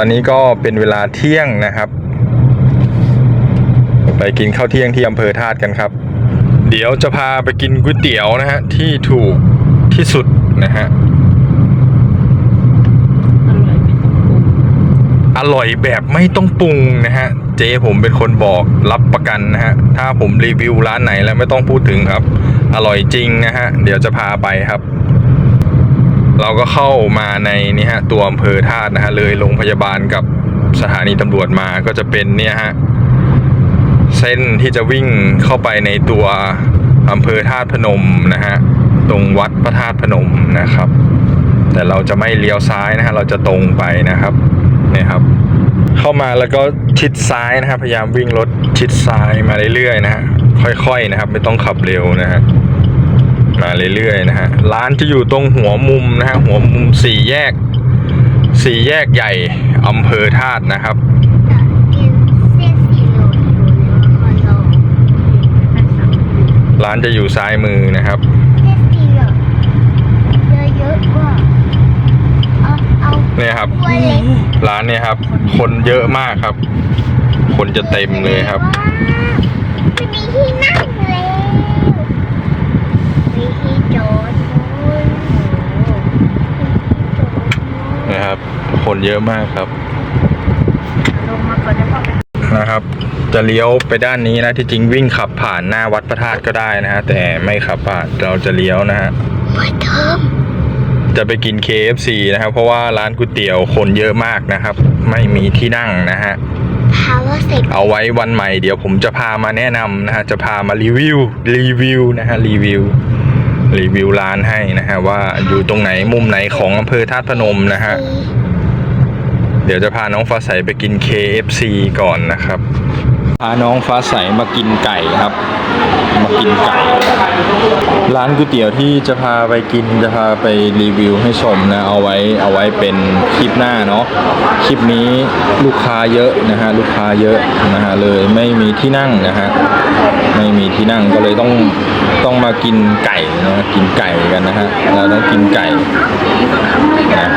อนนี้ก็เป็นเวลาเที่ยงนะครับ ไปกินข้าวเที่ยงที่อำเภอธาตุกันครับ เดี๋ยวจะพาไปกินก๋วยเตี๋ยวนะฮะที่ถูกที่สุดนะฮะอร่อยไม่ปรุงอร่อยแบบไม่ต้องปรุงนะฮะ เจ๊ผมเป็นคนบอกรับประกันนะฮะ ถ้าผมรีวิวร้านไหนแล้วไม่ต้องพูดถึงครับ อร่อยจริงนะฮะ เดี๋ยวจะพาไปครับ เราก็เข้ามาในนี่ฮะตัวอำเภอธาตุนะฮะเลยโรงพยาบาลกับสถานีตำรวจมาก็จะเป็นเนี่ยฮะเส้นที่จะวิ่งเข้าไปในตัวอำเภอธาตุพนมนะฮะตรงวัดพระธาตุพนมนะครับ แต่เราจะไม่เลี้ยวซ้ายนะฮะเราจะตรงไปนะครับนี่ครับ เข้ามาแล้วก็ชิดซ้ายนะครับพยายามวิ่งรถชิดซ้ายมาเรื่อยๆนะฮะค่อยๆนะครับ ไม่ต้องขับเร็วนะฮะ มาเรื่อยๆนะฮะร้านจะอยู่ตรงหัวมุมนะฮะหัวมุมสี่แยกสี่แยกใหญ่อำเภอธาตุนะครับกินเส้นสีเหลืองอยู่ในคอนโดร้านจะอยู่ซ้ายมือนะครับเส้นสีเหลืองเยอะๆกว่าเอาเอาเนี่ยครับตัวเล็กร้านเนี่ยครับ คนเยอะมากครับ คนจะเต็มเลยครับ ไม่มีที่นั่งแล้วมีที่จอดนู้น นะ ครับคนเยอะมากครับลงมาก่อนได้พ่อไปนะครับ จะเลี้ยวไปด้านนี้นะที่จริงวิ่งขับผ่านหน้าวัดพระธาตุก็ได้นะฮะแต่ไม่ขับผ่านเราจะเลี้ยวนะฮะเปิดเทอมจะไปกิน KFC นะครับ เพราะว่าร้านก๋วยเตี๋ยวคนเยอะมากนะครับ ไม่มีที่นั่งนะฮะพาวเวอร์เซ็กเอาไว้วันใหม่เดี๋ยวผมจะพามาแนะนำนะฮะจะพามารีวิวรีวิวนะฮะรีวิว รีวิวร้านให้นะฮะว่าอยู่ตรงไหนมุมไหนของอำเภอธาตุพนมนะฮะ เดี๋ยวจะพาน้องฟ้าใสไปกิน KFC ก่อนนะครับ พาน้องฟ้าใสมากินไก่ครับ มากินไก่ ร้านก๋วยเตี๋ยวที่จะพาไปกินจะพาไปรีวิวให้ชมนะเอาไว้เอาไว้เป็นคลิปหน้าเนาะคลิปนี้ลูกค้าเยอะนะฮะลูกค้าเยอะนะฮะเลยไม่มีที่นั่งนะฮะไม่มีที่นั่งก็เลยต้องต้องมากินไก่นะกินไก่กันนะฮะเราต้องกินไก่นะ